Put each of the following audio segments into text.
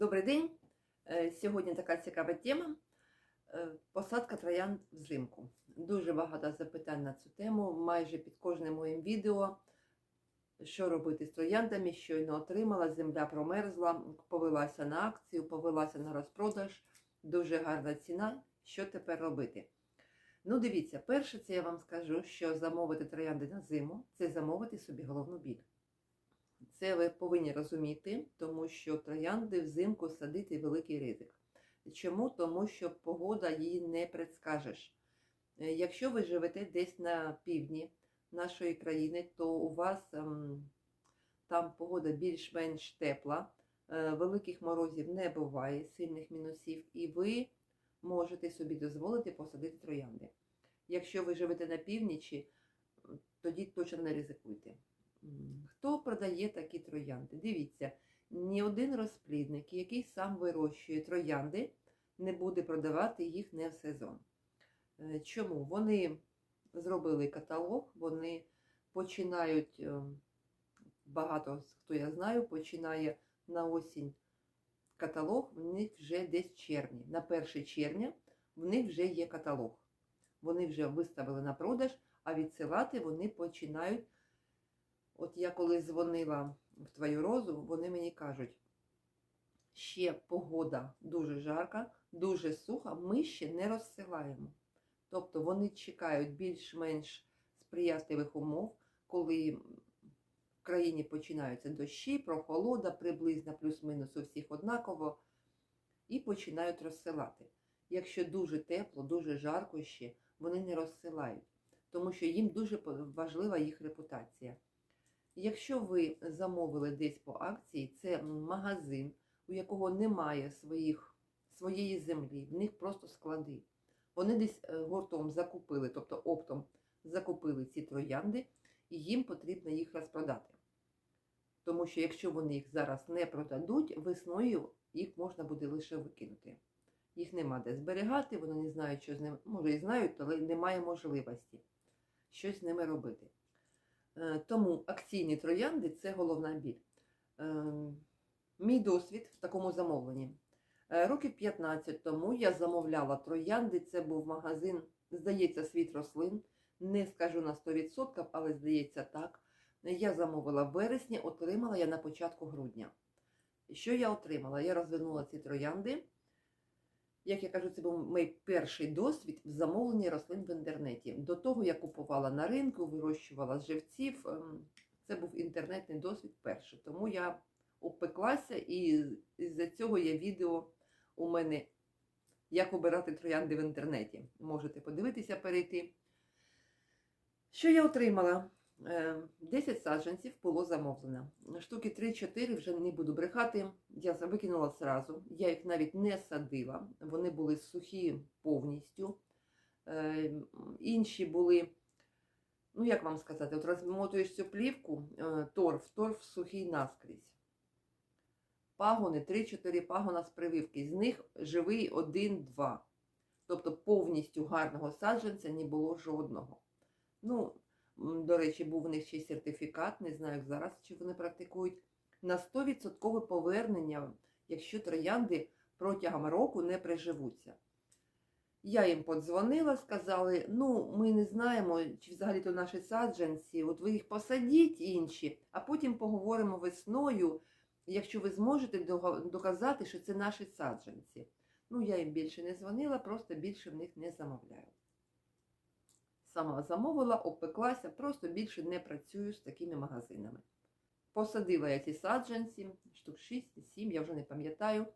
Добрий день! Е, Сьогодні така цікава тема е, посадка троянд взимку. Дуже багато запитань на цю тему. Майже під кожним моїм відео, що робити з трояндами, щойно отримала, земля промерзла, повелася на акцію, повелася на розпродаж. Дуже гарна ціна. Що тепер робити? Ну, дивіться, перше, це я вам скажу, що замовити троянди на зиму це замовити собі головну біль. Це ви повинні розуміти, тому що троянди взимку садити великий ризик. Чому? Тому що погода її не предскажеш. Е, Якщо ви живете десь на півдні нашої країни, то у вас ем, там погода більш-менш тепла, е, великих морозів не буває, сильних мінусів, і ви можете собі дозволити посадити троянди. Якщо ви живете на північі, тоді точно не ризикуйте. Хто продає такі троянди? Дивіться, ні один розплідник, який сам вирощує троянди, не буде продавати їх не в сезон. Е, Чому? Вони зробили каталог, вони починають, е, багато хто я знаю, починає на осінь каталог, в них вже десь червні. На 1 червня в них вже є каталог. Вони вже виставили на продаж, а відсилати вони починають. От я коли дзвонила в твою розу, вони мені кажуть, ще погода дуже жарка, дуже суха, ми ще не розсилаємо. Тобто вони чекають більш-менш сприятливих умов, коли в країні починаються дощі, прохолода, приблизно плюс-мінус у всіх однаково, і починають розсилати. Якщо дуже тепло, дуже жарко ще, вони не розсилають, тому що їм дуже важлива їх репутація. Якщо ви замовили десь по акції, це магазин, у якого немає своїх, своєї землі, в них просто склади. Вони десь е, гуртом закупили, тобто оптом закупили ці троянди, і їм потрібно їх розпродати. Тому що якщо вони їх зараз не продадуть, весною їх можна буде лише викинути. Їх нема де зберігати, вони не знають, що з ними, може і знають, але немає можливості щось з ними робити. Е, Тому акційні троянди це головна біль. Е, Мій досвід в такому замовленні. Е, Років 15 тому я замовляла троянди. Це був магазин, здається, світ рослин. Не скажу на 100%, але здається так. Я замовила в вересні, отримала я на початку грудня. Що я отримала? Я розвернула ці троянди. Як я кажу, це був мій перший досвід в замовленні рослин в інтернеті. До того я купувала на ринку, вирощувала з живців. Ем, Це був інтернетний досвід перший. Тому я опеклася, і з-за цього є відео у мене, як обирати троянди в інтернеті. Можете подивитися, перейти. Що я отримала? Е, 10 саджанців було замовлено. Штуки 3-4 вже не буду брехати. Я викинула зразу. Я їх навіть не садила. Вони були сухі повністю. Е, Інші були, ну як вам сказати, от розмотуєш цю плівку, е, торф, торф сухий наскрізь. Пагони, 3-4 пагона з прививки. З них живий 1-2. Тобто повністю гарного саджанця не було жодного. Ну, До речі, був у них ще сертифікат, не знаю як зараз, чи вони практикують, на 100% повернення, якщо троянди протягом року не приживуться. Я їм подзвонила, сказали, ну, ми не знаємо, чи взагалі то наші саджанці, от ви їх посадіть інші, а потім поговоримо весною, якщо ви зможете доказати, що це наші саджанці. Ну, я їм більше не дзвонила, просто більше в них не замовляю сама замовила, опеклася, просто більше не працюю з такими магазинами. Посадила я ці саджанці, штук 6-7, я вже не пам'ятаю.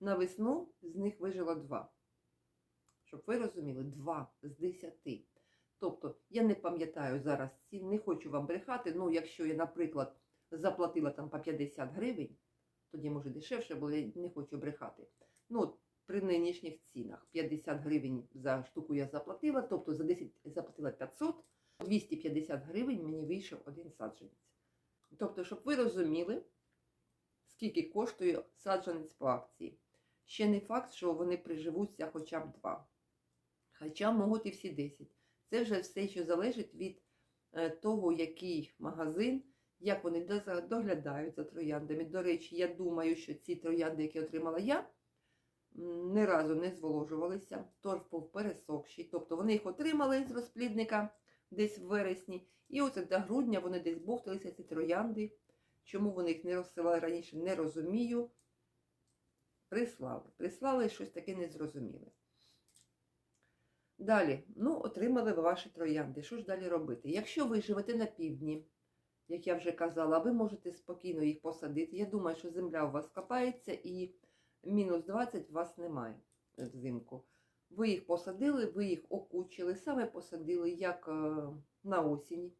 На весну з них вижило два. Щоб ви розуміли, два з 10. Тобто, я не пам'ятаю зараз цін, не хочу вам брехати. Ну, якщо я, наприклад, заплатила там по 50 гривень, тоді може дешевше, бо я не хочу брехати. Ну, при нинішніх цінах 50 гривень за штуку я заплатила, тобто за 10 заплатила 500, 250 гривень мені вийшов один саджанець. Тобто, щоб ви розуміли, скільки коштує саджанець по акції. Ще не факт, що вони приживуться хоча б два. Хоча можуть і всі 10. Це вже все, що залежить від е, того, який магазин, як вони доглядають за трояндами. До речі, я думаю, що ці троянди, які отримала я, ні разу не зволожувалися, торф був пересохший. Тобто вони їх отримали з розплідника десь в вересні, і оце до грудня вони десь бовталися, ці троянди. Чому вони їх не розсилали раніше, не розумію. Прислали. Прислали щось таке незрозуміле. Далі, ну, отримали ви ваші троянди. Що ж далі робити? Якщо ви живете на півдні, як я вже казала, ви можете спокійно їх посадити. Я думаю, що земля у вас копається і мінус 20 у вас немає взимку. Ви їх посадили, ви їх окучили, саме посадили, як е, на осінь.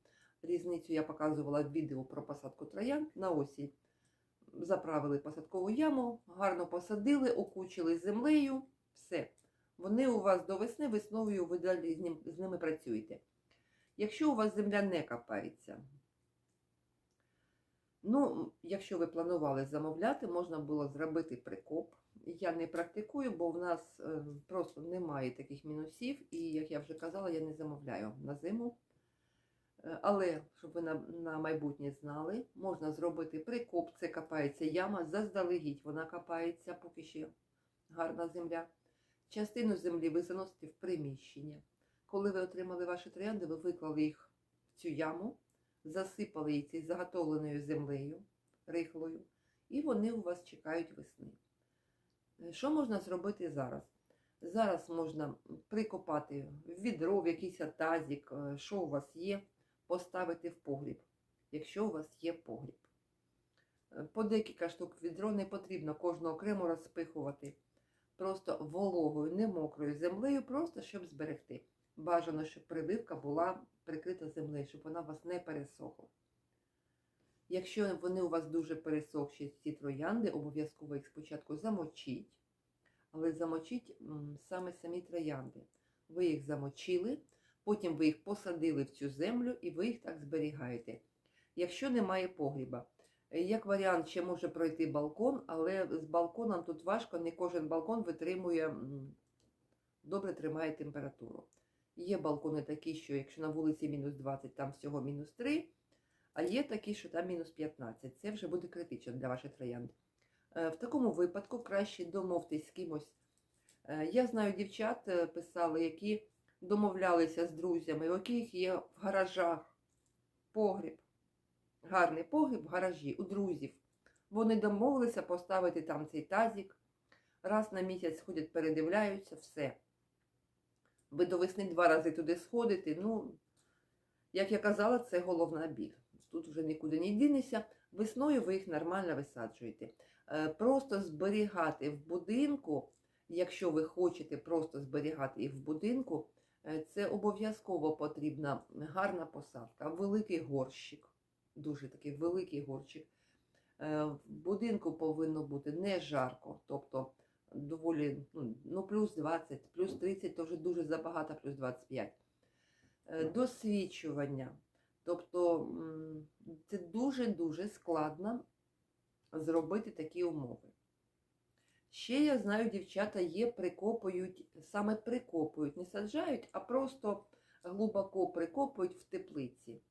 Різницю я показувала в відео про посадку троянд на осінь. Заправили посадкову яму, гарно посадили, окучили землею, все. Вони у вас до весни, весною ви далі з, ними працюєте. Якщо у вас земля не копається, ну, якщо ви планували замовляти, можна було зробити прикоп. Я не практикую, бо в нас е, просто немає таких мінусів, і, як я вже казала, я не замовляю на зиму. Е, Але, щоб ви на, на майбутнє знали, можна зробити прикоп, це копається яма, заздалегідь вона копається, поки ще гарна земля. Частину землі ви заносите в приміщення. Коли ви отримали ваші троянди, ви виклали їх в цю яму, засипали її цією заготовленою землею, рихлою, і вони у вас чекають весни. Е, Що можна зробити зараз? Зараз можна прикопати відро, в якийсь тазик, е, що у вас є, поставити в погріб, якщо у вас є погріб. Е, По декілька штук відро не потрібно кожного окремо розпихувати. Просто вологою, не мокрою землею, просто щоб зберегти. Бажано, щоб прививка була прикрита землею, щоб вона у вас не пересохла. Якщо вони у вас дуже пересохші, ці троянди, обов'язково їх спочатку замочіть, але замочіть саме самі троянди. Ви їх замочили, потім ви їх посадили в цю землю і ви їх так зберігаєте. Якщо немає погріба, як варіант, ще може пройти балкон, але з балконом тут важко, не кожен балкон витримує, добре тримає температуру. Є балкони такі, що якщо на вулиці мінус 20, там всього мінус 3, а є такі, що там мінус 15. Це вже буде критично для ваших троянд. Е, В такому випадку краще домовтесь з кимось. Е, Я знаю дівчат, е, писали, які домовлялися з друзями, у яких є в гаражах погріб гарний погріб в гаражі у друзів. Вони домовилися поставити там цей тазик. Раз на місяць ходять, передивляються, все. Ви до весни два рази туди сходите. Ну, як я казала, це головна біль. Тут вже нікуди не дінешся. Весною ви їх нормально висаджуєте. Е, Просто зберігати в будинку, якщо ви хочете просто зберігати їх в будинку, е, це обов'язково потрібна гарна посадка, великий горщик дуже такий великий горчик. Е, В будинку повинно бути не жарко, тобто доволі ну, ну, плюс 20, плюс 30 то вже дуже забагато, плюс 25. Е, Досвідчування. Тобто це дуже-дуже складно зробити такі умови. Ще я знаю, дівчата є, прикопують, саме прикопують, не саджають, а просто глибоко прикопують в теплиці.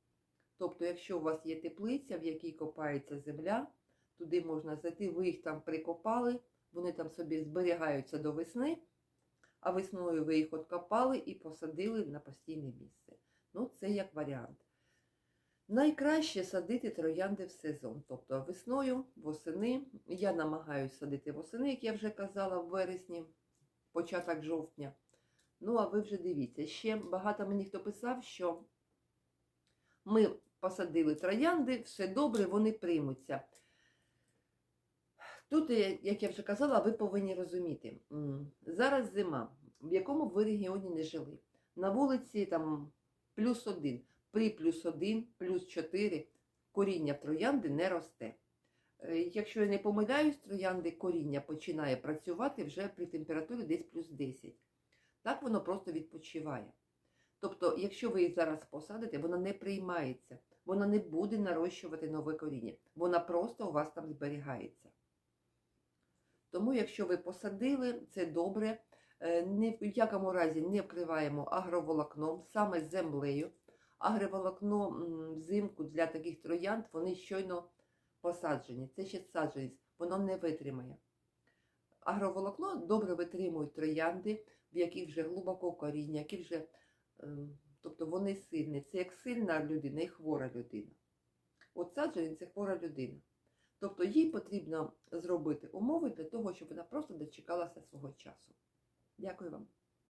Тобто, якщо у вас є теплиця, в якій копається земля, туди можна зайти, ви їх там прикопали, вони там собі зберігаються до весни, а весною ви їх откопали і посадили на постійне місце. Ну, це як варіант. Найкраще садити троянди в сезон, тобто весною, восени. Я намагаюся садити восени, як я вже казала, в вересні, початок жовтня. Ну, а ви вже дивіться, ще багато мені хто писав, що ми посадили троянди, все добре, вони приймуться. Тут, е, як я вже казала, ви повинні розуміти, зараз зима, в якому ви регіоні не жили. На вулиці там плюс один, при плюс один, плюс чотири коріння троянди не росте. Е, Якщо я не помиляюсь, троянди коріння починає працювати вже при температурі десь плюс 10. Так воно просто відпочиває. Тобто, якщо ви їх зараз посадите, вона не приймається, вона не буде нарощувати нове коріння, вона просто у вас там зберігається. Тому, якщо ви посадили, це добре. Е, Ні в якому разі не вкриваємо агроволокном, саме землею. Агроволокно взимку для таких троянд вони щойно посаджені. Це ще саджанець, воно не витримає. Агроволокно добре витримують троянди, в яких вже глибоко коріння, які вже, ем, тобто вони сильні. Це як сильна людина і хвора людина. От саджанець це хвора людина. Тобто їй потрібно зробити умови для того, щоб вона просто дочекалася свого часу. Дякую вам.